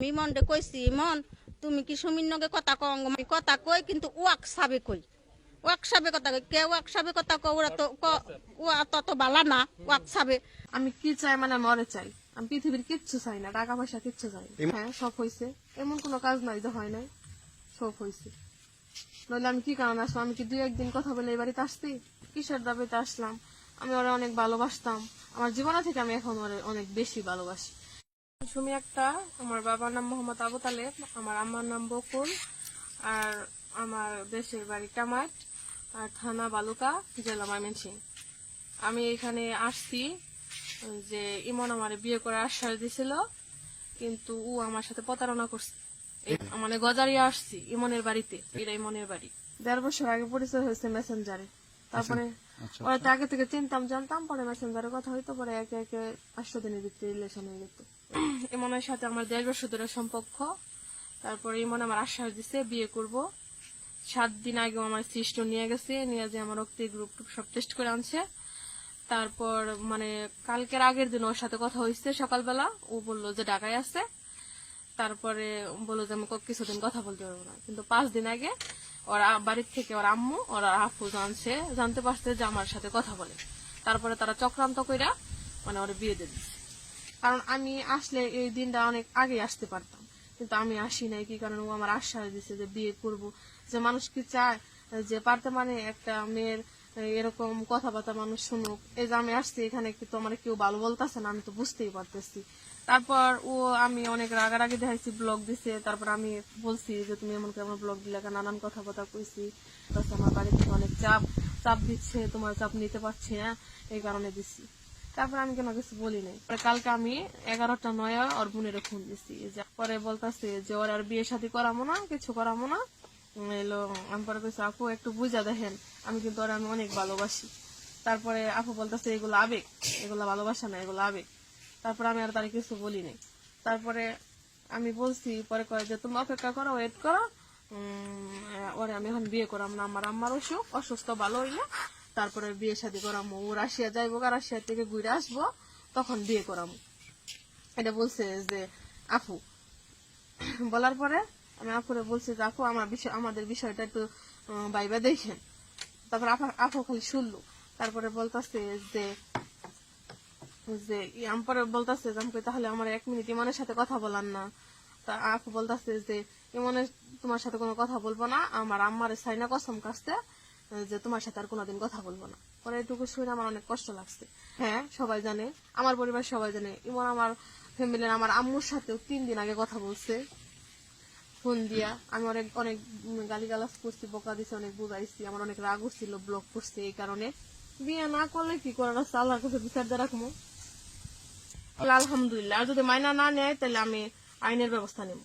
আমি মনটা কইছি মন তুমি কি সুমির নগে কথা আমি কথা কই কিন্তু ওয়াক সাবে কই? ওয়াক সাবে কথা কই? কে ওয়াক সাবে কথা কও? ওরা তো ক- ওয়া তত বালা না ওয়াক সাবে আমি কি চাই মানে মরে চাই। আমি পৃথিবীর কিচ্ছু চাই না টাকা পয়সা কিচ্ছু চাই না। হ্যাঁ সব হইছে। এমন কোনো কাজ নাই যে হয় নাই। সব হইছে। নইলে আমি কি কারণে আসলাম? আমি কি দুই একদিন কথা বলে এই বাড়িতে আসছি? কিসের দাবিতে আসলাম? আমি ওরা অনেক ভালোবাসতাম। আমার জীবনে থেকে আমি এখন ওরে অনেক বেশি ভালোবাসি। সুমি একটা, আমার বাবার নাম মোহাম্মদ আবু তালেব, আমার আম্মার নাম বকুল, আর আমার দেশের বাড়ি টামাট আর থানা বালুকা, জেলা ময়মনসিং আমি এখানে আসছি, যে ইমন আমার বিয়ে করে আশ্বাস দিছিল, কিন্তু ও আমার সাথে প্রতারণা করছে। মানে গজারিয়া আসছি, ইমনের বাড়িতে এটা ইমনের বাড়ি। দেড় বছর আগে পরিচয় হয়েছে মেসেঞ্জারে। তারপরে ওরা তো আগে থেকে চিনতাম জানতাম পরে মেসেঞ্জারে কথা হইতো পরে একে একে দিনের ভিতরে রিলেশন হয়ে যেত ইমনের সাথে আমার দেড় বছর ধরে সম্পর্ক। তারপরে ইমন আমার আশ্বাস দিছে বিয়ে করব। সাত দিন আগে আমার সৃষ্ট নিয়ে গেছে নিয়ে যে আমার রক্তের গ্রুপ টুপ সব টেস্ট করে আনছে। তারপর মানে কালকের আগের দিন ওর সাথে কথা হয়েছে সকালবেলা। ও বলল যে ঢাকায় আছে। তারপরে বলল যে, আমি কিছুদিন কথা বলতে পারব না। কিন্তু পাঁচ দিন আগে ওর বাড়ির থেকে ওর আম্মু, ওর আফু জানছে, জানতে পারছে যে আমার সাথে কথা বলে। তারপরে তারা চক্রান্ত কইরা মানে ওর বিয়ে দিয়ে দিচ্ছে কারণ আমি আসলে এই দিনটা অনেক আগে আসতে পারতাম। কিন্তু আমি আসি নাই, কি কারণ? ও আমার আশ্বাস দিছে যে বিয়ে করব। যে মানুষ কি চায় যে পারতে মানে একটা মেয়ের এরকম কথাবার্তা মানুষ শুনুক? এই যে আমি আসছি এখানে কিন্তু আমার কেউ ভালো বলতেছে না? আমি তো বুঝতেই পারতেছি। তারপর ও, আমি অনেক রাগারাগি দেখাইছি ব্লগ দিছে, তারপর আমি বলছি যে, তুমি এমন কেমন ব্লগ দিলে নানান কথা কথা কইছি। তাছাড়া আমার বাড়ি থেকে অনেক চাপ চাপ দিচ্ছে, তোমার চাপ নিতে পারছি না। এই কারণে দিছি। তারপর আমি কোনো কিছু বলি নাই। কালকে আমি এগারোটা নয় ওর বোনের ফোন দিছি। পরে বলতাছে যে, ওর আর বিয়ে শাদী করামো না, কিছু করামো না। এলো, আমি পরে কইছি, আপু, একটু বুঝা দেখেন, আমি কিন্তু ওরা আমি অনেক ভালোবাসি। তারপরে আপু বলতেছে, এগুলো আবেগ, এগুলো ভালোবাসা না, এগুলো আবেগ। তারপরে আমি আর তার কিছু বলি নাই। তারপরে আমি বলছি, পরে কয় যে, তুমি অপেক্ষা করো ওয়েট করো। ওরে আমি এখন বিয়ে করাম না। আমার আম্মার অসুখ, অসুস্থ, ভালো হইলে তারপরে বিয়ে শাদী করামো। ও রাশিয়া যাইবো রাশিয়া থেকে ঘুরে আসব, তখন বিয়ে করামো। এটা বলছে যে, আপু। বলার পরে আমি আপুরে বলছি যে, আপু, আমার বিষয়, আমাদের বিষয়টা একটু বাইবা দেখেন। তারপর আপা, আপু খালি শুনলো। তারপরে বলতেছে যে আমি পরে বলতেছে যে আমি তাহলে আমার এক মিনিট ইমনের সাথে কথা বলার না। তা আপু বলতেছে যে ইমনের তোমার সাথে কোনো কথা বলব না। আমার আম্মার সাইনা কসম যে তোমার সাথে আর কোনোদিন কথা বলব না। পরে এটুকু শুনে আমার অনেক কষ্ট লাগছে। হ্যাঁ? সবাই জানে আমার পরিবার সবাই জানে ইমন আমার ফ্যামিলির আমার আম্মুর সাথেও তিন দিন আগে কথা বলছে। ফোন দিয়া আমি অনেক অনেক গালি গালাজ করছি বকা দিছি অনেক বুঝাইছি আমার অনেক রাগ উঠছিল ব্লক করছে এই কারণে। বিয়ে না করলে কি করার আছে? আল্লাহর কাছে বিচার দিয়ে রাখব। আলহামদুলিল্লাহ। আর যদি মাইনা না নেয় তাহলে আমি আইনের ব্যবস্থা নেব।